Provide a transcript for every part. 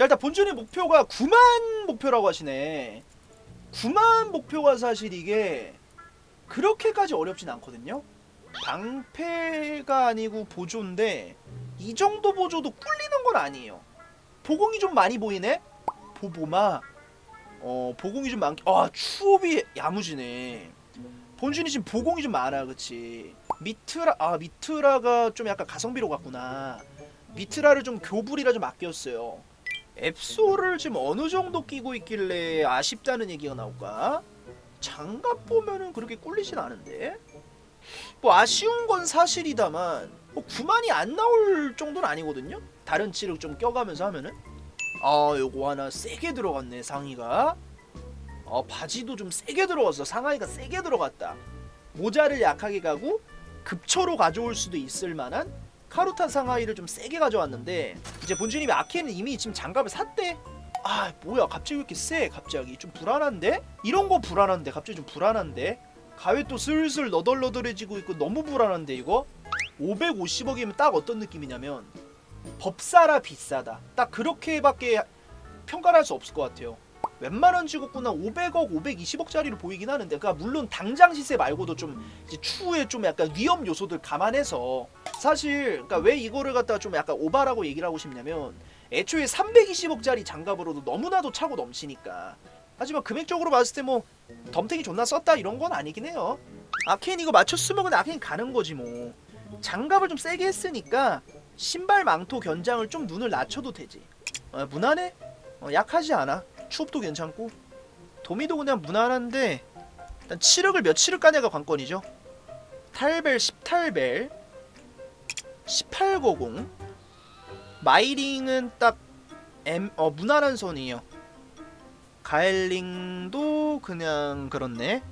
자 일단 본전의 목표가 9만 목표라고 하시네. 9만 목표가 사실 이게 그렇게까지 어렵진 않거든요. 방패가 아니고 보조인데 이 정도 보조도 꿀리는 건 아니에요. 보공이 좀 많이 보이네? 보보마. 어 보공이 좀 많게 아 추업이 야무지네. 본준이 지금 보공이 좀 많아 그치? 미트라 아 미트라가 좀 약간 가성비로 갔구나. 미트라를 좀 교불이라 좀 아꼈어요 앱소를 지금 어느 정도 끼고 있길래 아쉽다는 얘기가 나올까? 장갑 보면은 그렇게 꿀리진 않은데? 뭐 아쉬운 건 사실이다만 뭐 9만이 안 나올 정도는 아니거든요? 다른 치를 좀 껴가면서 하면은? 아 요거 하나 세게 들어갔네 상의가. 어 바지도 좀 세게 들어갔어. 상하이가 세게 들어갔다. 모자를 약하게 가고 급초로 가져올 수도 있을 만한 카루타 상하이를 좀 세게 가져왔는데 이제 본주님이 아케는 이미 지금 장갑을 샀대? 아 뭐야 갑자기 왜 이렇게 세? 갑자기 좀 불안한데? 이런 거 불안한데 갑자기 좀 불안한데? 가위 또 슬슬 너덜너덜해지고 있고 너무 불안한데 이거? 550억이면 딱 어떤 느낌이냐면 법사라 비싸다. 딱 그렇게밖에 평가를 할 수 없을 것 같아요 웬만한 직업구나 500억, 520억짜리로 보이긴 하는데 그러니까 물론 당장 시세 말고도 좀 추후에 좀 약간 위험 요소들 감안해서 사실 그러니까 왜 이거를 갖다가 좀 약간 오바라고 얘기를 하고 싶냐면 애초에 320억짜리 장갑으로도 너무나도 차고 넘치니까. 하지만 금액적으로 봤을 때 뭐 덤탱이 존나 썼다 이런 건 아니긴 해요. 아케인 이거 맞췄으면 아케인 가는 거지 뭐. 장갑을 좀 세게 했으니까 신발 망토 견장을 좀 눈을 낮춰도 되지. 어, 무난해? 어, 약하지 않아 추업도 괜찮고 도미도 그냥 무난한데 일단 7흑을 몇 7흑 가냐가 관건이죠. 탈벨 10탈벨 18거공. 마이링은 딱 M 어 무난한 선이에요. 가엘링도 그냥 그렇네.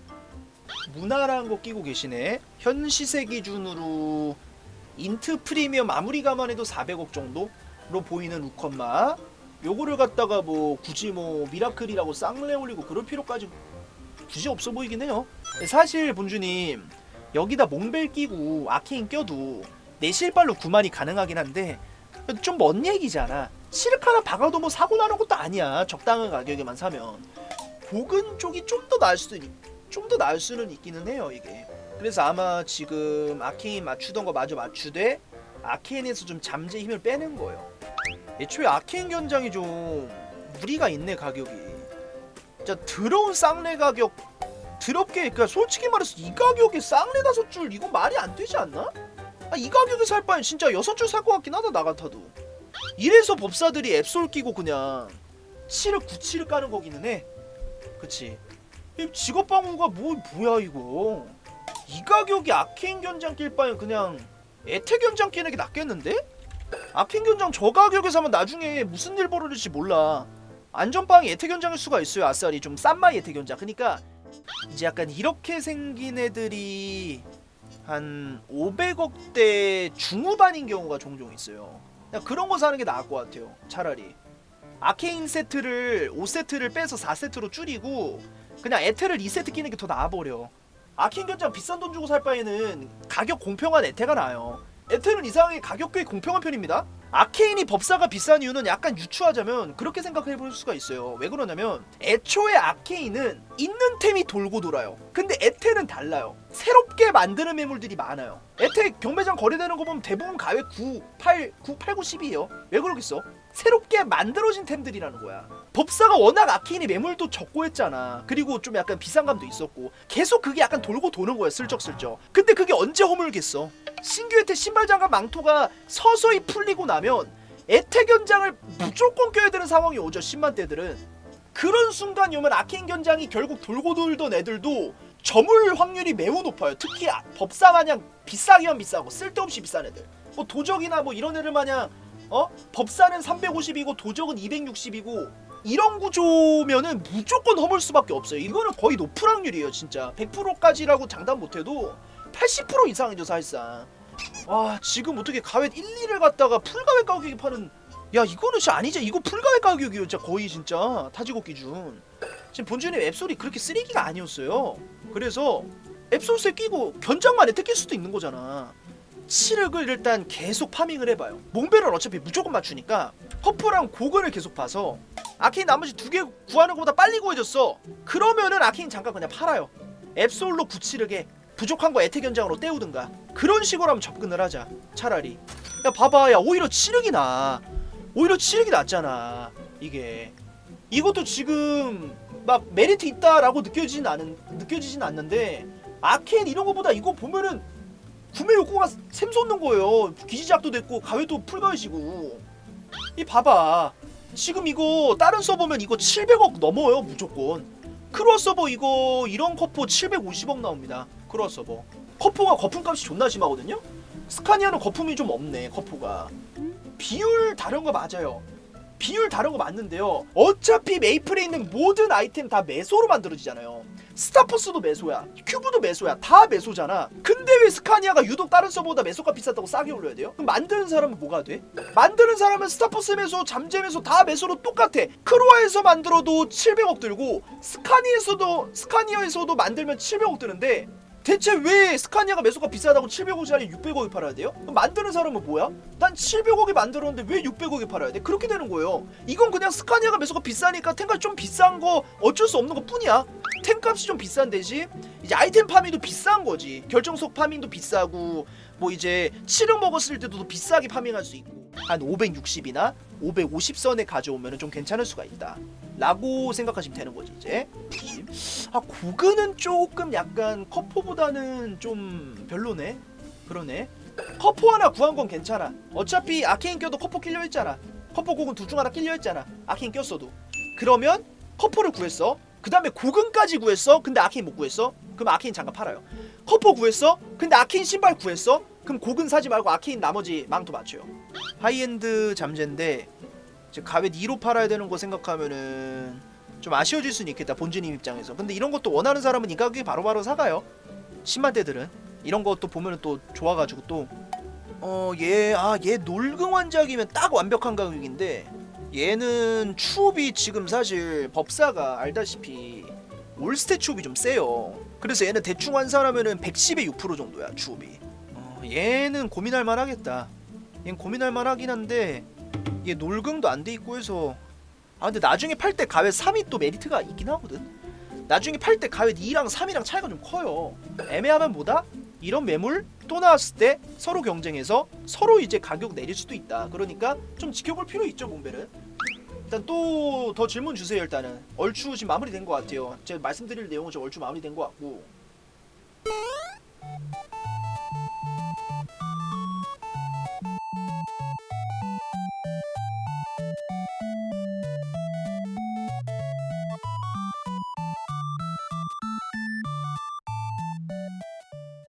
무난한 거 끼고 계시네. 현 시세 기준으로 인트 프리미엄 아무리 감안해도 400억 정도로 보이는 루컨마 요거를 갖다가 뭐 굳이 뭐 미라클이라고 쌍내 올리고 그럴 필요까지 굳이 없어 보이긴 해요. 사실 본주님 여기다 몽벨 끼고 아케인 껴도 내 실발로 9만이 가능하긴 한데 좀 먼 얘기잖아. 하나 박아도 뭐 사고 나는 것도 아니야 적당한 가격에만 사면. 복은 쪽이 좀 더 나을 수도 좀더 나을 수는 있기는 해요 이게. 그래서 아마 지금 아케인 맞추던 거 마저 맞추되 아케인에서 좀 잠재 힘을 빼는 거예요 애초에 아케인 견장이 좀 무리가 있네 가격이. 진짜 더러운 쌍내 가격. 더럽게 그러니까 솔직히 말해서 이 가격에 쌍내 다섯 줄 이거 말이 안 되지 않나? 아, 이 가격에 살 바엔 진짜 여섯 줄 살 것 같긴 하다 나 같아도. 이래서 법사들이 앱솔 끼고 그냥 7을 9치를 까는 거기는 해. 그치? 이 직업방어가 뭐 뭐야 이거? 이 가격에 아케인 견장 낄 바엔 그냥 에테 견장 끼는 게 낫겠는데? 아케인 견장 저 가격에 사면 나중에 무슨 일 벌어질지 몰라. 안전빵이 에테 견장일 수가 있어요 아싸리. 좀 싼 마이 에테 견장. 그니까 이제 약간 이렇게 생긴 애들이 한 500억대 중후반인 경우가 종종 있어요. 그냥 그런 거 사는 게 나을 것 같아요 차라리. 아케인 세트를 5세트를 빼서 4세트로 줄이고 그냥 에테를 2세트 끼는 게 더 나아버려. 아케인 견장 비싼 돈 주고 살 바에는 가격 공평한 에테가 나아요 에테는 이상하게 가격 꽤 공평한 편입니다. 아케인이 법사가 비싼 이유는 약간 유추하자면 그렇게 생각해 볼 수가 있어요. 왜 그러냐면 애초에 아케인은 있는 템이 돌고 돌아요. 근데 에테는 달라요. 새롭게 만드는 매물들이 많아요. 에테 경매장 거래되는 거 보면 대부분 가격 9, 8, 9, 8, 9, 10이에요. 왜 그러겠어? 새롭게 만들어진 템들이라는 거야. 법사가 워낙 아케인이 매물도 적고 했잖아. 그리고 좀 약간 비싼 감도 있었고. 계속 그게 약간 돌고 도는 거야 슬쩍슬쩍. 근데 그게 언제 허물겠어? 신규 혜택 신발 장갑 망토가 서서히 풀리고 나면 혜택 견장을 무조건 껴야 되는 상황이 오죠 10만 대들은. 그런 순간이 오면 아케인 견장이 결국 돌고 돌던 애들도 저물 확률이 매우 높아요. 특히 아- 법사 마냥 비싸기만 비싸고 쓸데없이 비싼 애들. 뭐 도적이나 뭐 이런 애들 마냥 어? 법사는 350이고 도적은 260이고 이런 구조면은 무조건 허물 수밖에 없어요. 이거는 거의 높은 확률이에요, 진짜. 100%까지라고 장담 못해도 80% 이상이죠, 사실상. 와, 지금 어떻게 가웻 1, 2를 갖다가 풀가웻 가격에 파는 야, 이거는 진짜 아니지. 이거 풀가웻 가격이에요, 진짜 거의 진짜. 타지곡 기준. 지금 본주님 앱솔이 그렇게 쓰레기가 아니었어요. 그래서 앱솔에 끼고 견장만에 택일 수도 있는 거잖아. 7흑을 일단 계속 파밍을 해봐요. 몽벨은 어차피 무조건 맞추니까 커프랑 고근을 계속 봐서 아케인 나머지 두 개 구하는 것보다 빨리 구해졌어. 그러면은 아케인 잠깐 그냥 팔아요. 앱솔로 구치르게 부족한 거 에테 견장으로 때우든가. 그런 식으로 하면 접근을 하자 차라리. 야 봐봐. 야 오히려 치르기 나. 오히려 치르기 낫잖아 이게. 이것도 지금 막 메리트 있다라고 느껴지진 않은 느껴지진 않는데 아케인 이런 거보다 이거 보면은 구매 욕구가 샘솟는 거예요. 기지작도 됐고 가회도 풀가회시고. 이 봐봐. 지금 이거 다른 서버면 이거 700억 넘어요 무조건. 크루어 서버 이거 이런 커포 750억 나옵니다. 크루어 서버. 커포가 거품값이 존나 심하거든요? 스카니아는 거품이 좀 없네 커포가. 비율 다른 거 맞아요. 비율 다른 거 맞는데요. 어차피 메이플에 있는 모든 아이템 다 메소로 만들어지잖아요 스타포스도 메소야 큐브도 메소야 다 메소잖아 근데 왜 스카니아가 유독 다른 서버보다 메소가 비쌌다고 싸게 올려야 돼요? 그럼 만드는 사람은 뭐가 돼? 만드는 사람은 스타포스 메소 잠재 메소 다 메소로 똑같아 크로아에서 만들어도 700억 들고 스카니에서도 스카니아에서도 만들면 700억 드는데 대체 왜 스카니아가 매수가 비싸다고 700억짜리 600억에 팔아야 돼요? 그럼 만드는 사람은 뭐야? 난 700억에 만들었는데 왜 600억에 팔아야 돼? 그렇게 되는 거예요. 이건 그냥 스카니아가 매수가 비싸니까 탱값 좀 비싼 거 어쩔 수 없는 것 뿐이야. 탱값이 좀 비싼 대신 이제 아이템 파밍도 비싼 거지. 결정석 파밍도 비싸고 뭐 이제 7억 먹었을 때도 더 비싸게 파밍할 수 있고 한 560이나 550선에 가져오면 좀 괜찮을 수가 있다. 라고 생각하시면 되는 거지 이제. 아 고근은 조금 약간 커포보다는 좀 별로네. 그러네. 커포 하나 구한 건 괜찮아. 어차피 아케인 껴도 커포 끼려 했잖아. 커포 고근 둘중 하나 끼려 했잖아. 아케인 꼈어도. 그러면 커포를 구했어. 그 다음에 고근까지 구했어. 근데 아케인 못 구했어. 그럼 아케인 잠깐 팔아요. 커포 구했어. 근데 아케인 신발 구했어. 그럼 고근 사지 말고 아케인 나머지 망토 맞춰요. 하이엔드 잠재인데 이제 가벳 2로 팔아야 되는 거 생각하면은 좀 아쉬워질 수는 있겠다 본진님 입장에서. 근데 이런 것도 원하는 사람은 이 가격에 바로바로 사가요. 10만대들은. 이런 것도 보면은 또 좋아가지고 또 어 얘 아얘 아, 놀금 환작이면 딱 완벽한 가격인데 얘는 추업이 지금 사실 법사가 알다시피 올스테 추업이 좀 세요. 그래서 얘는 대충 환산하면은 110에 6% 정도야 추업이 어, 얘는 고민할 만하겠다. 얘는 고민할 만하긴 한데 이게 놀금도 안 돼 있고 해서. 아 근데 나중에 팔 때 가외 3이 또 메리트가 있긴 하거든. 나중에 팔 때 가외 2랑 3이랑 차이가 좀 커요. 애매하면 뭐다? 이런 매물 또 나왔을 때 서로 경쟁해서 서로 이제 가격 내릴 수도 있다. 그러니까 좀 지켜볼 필요 있죠 몸베는. 일단 또 더 질문 주세요 일단은. 얼추 지금 마무리된 것 같아요. 제가 말씀드릴 내용은 좀 얼추 마무리된 것 같고.